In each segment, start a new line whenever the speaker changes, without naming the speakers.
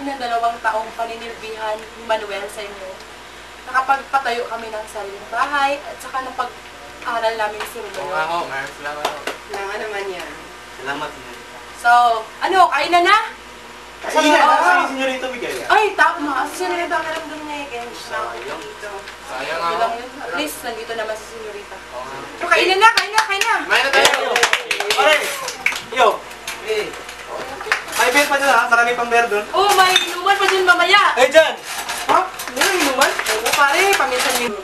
loob ng dalawang taong paninirbihan ni Manuel sa inyo, nakapagpatayo kami ng sariling bahay at saka napag-aral namin si
Oo
Romeo.
ho, maraming salamat.
Kailangan naman yan.
Salamat, senyorita.
So, ano, kain na na?
Sige na,
Oo.
sige, senyorita Miguel.
Ay, tama. Sinurita ang karamdam niya eh.
Sayang.
Sayang.
Bilang yun. At least, nandito naman.
Oo nga.
So, kain na na, kain na, kain na.
Kumain na tayo!
Pare! Yo! Eh! May beer pa dyan ha, marami pang beer doon.
Oh, pa dyan mamaya.
Eh, dyan!
Ha? May inuman? Oo, pare, paminsan yun.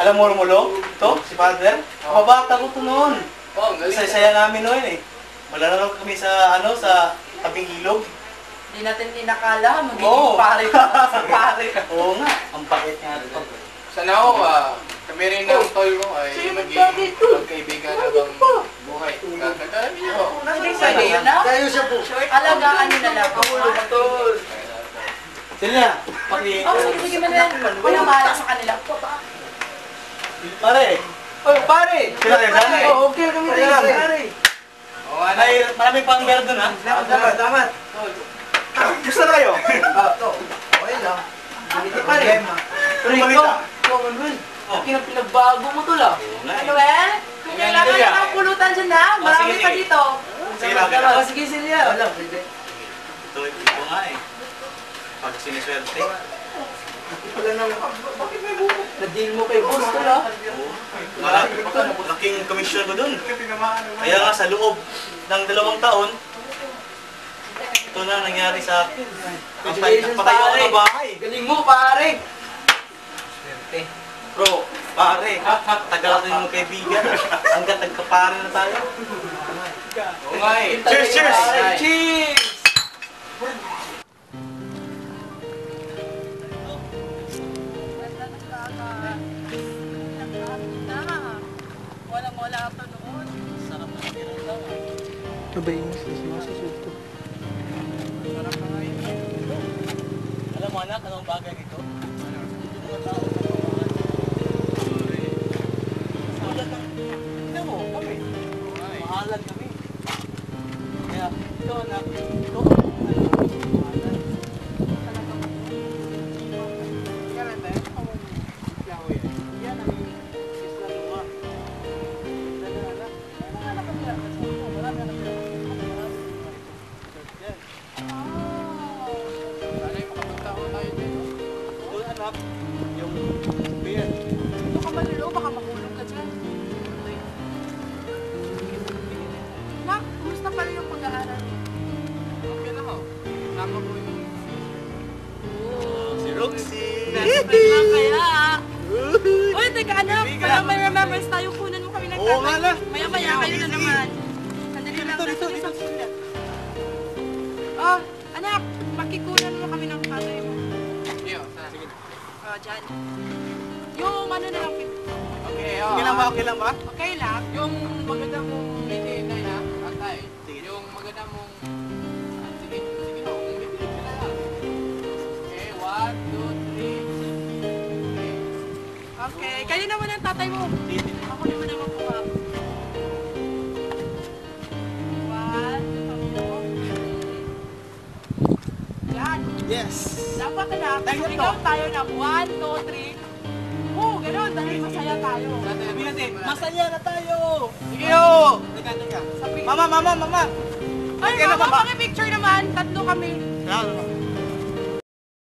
Alam mo, Romulo? Ito, si Father? Kababata ko to noon.
Oh, ang galing.
Saya-saya namin noon eh. Wala kami sa, ano, sa tabing ilog.
Hindi natin inakala, magiging
Oo.
pare pa si pare.
Oo nga, ang pakit nga ito.
Sana ho, ah, kami rin ng tol ko ay
Sino
maging
nagsabi ito?
magkaibigan habang buhay. Kakatami niyo ho.
Hindi pwede yun na.
Tayo siya po.
Alagaan nyo na lang.
Sila, paki...
Oh, sige, sige, Manuel. Wala bahala sa kanila.
Pare! Oh, pare! Sila kayo eh.
Oo, okay kami tayo. Pare.
Oo nga na.
Ay, marami pang beer doon ha.
Dapat, dapat.
Gusto na kayo?
Ah, to. Okay lang. Hindi pare.
Pero balita.
Ikaw, Manuel.
Oh.
Pinagbago mo to lang.
Nga eh.
Manuel, kung kailangan
Sige.
nyo ng pulutan dyan na,
Oh,
marami
sige,
pa
sige.
dito.
Sige
Dalawa,
sige
sige, Silya. Wala, pwede.
Ito, ito nga eh. Pag siniswerte.
Wala nang... Bakit may buko? Na-deal mo kay boss to lang.
Malaki, laking commission ko dun. Kaya nga sa loob ng dalawang taon, ito na nangyari sa akin.
Congratulations,
patayo ko
pare.
ng bahay.
Galing mo, pare.
Bro, pare, tagal natin yung kaibigan. Hanggang nagkapare na tayo.
Nga eh.
Cheers, cheers!
Cheers!
Walang wala noon.
Sarap na tira daw.
Sabay mo sa susunod to.
Sarap na ngayon. Alam mo anak, anong bagay nito? Yung mga tao sa ng, tignan mo, kami. Mahalan kami. Kaya, ito anak, Anak,
yung
beer.
Ito ka malulo, baka mahulog ka dyan. Nak, kumusta pala yung pag-aaral mo?
Okay na ho. Tama po yung
Si Roxy!
Best lang kaya. Uy, teka anak, parang may remembrance tayo. Kunan mo kami ng
Oo nga na.
Maya-maya kayo na naman. Sandali lang.
Dito, dito, dito.
lang. Oh, anak, makikunan mo kami ng tatay Oh, dyan. Yung ano na lang,
Okay,
Okay lang ba? Okay lang ba?
okay lang.
Yung maganda mong bili na na, atay.
Sige.
Yung maganda mong... Ah, sige, sige ho, kung bibili ka na lang. Okay, one, two, three. Okay.
Okay, kayo naman ang tatay mo. Ako naman ang makuha. One, two, Yan.
Yes!
Dapat na,
Tayo na
sumigaw tayo ng one, two, three. Oo, ganun. Dahil masaya tayo.
Masaya na tayo!
Sige ho!
Teka, teka.
Sabi,
Mama, mama, mama!
ay, mama,
ba?
paki-picture naman. Tatlo kami.
Kaya,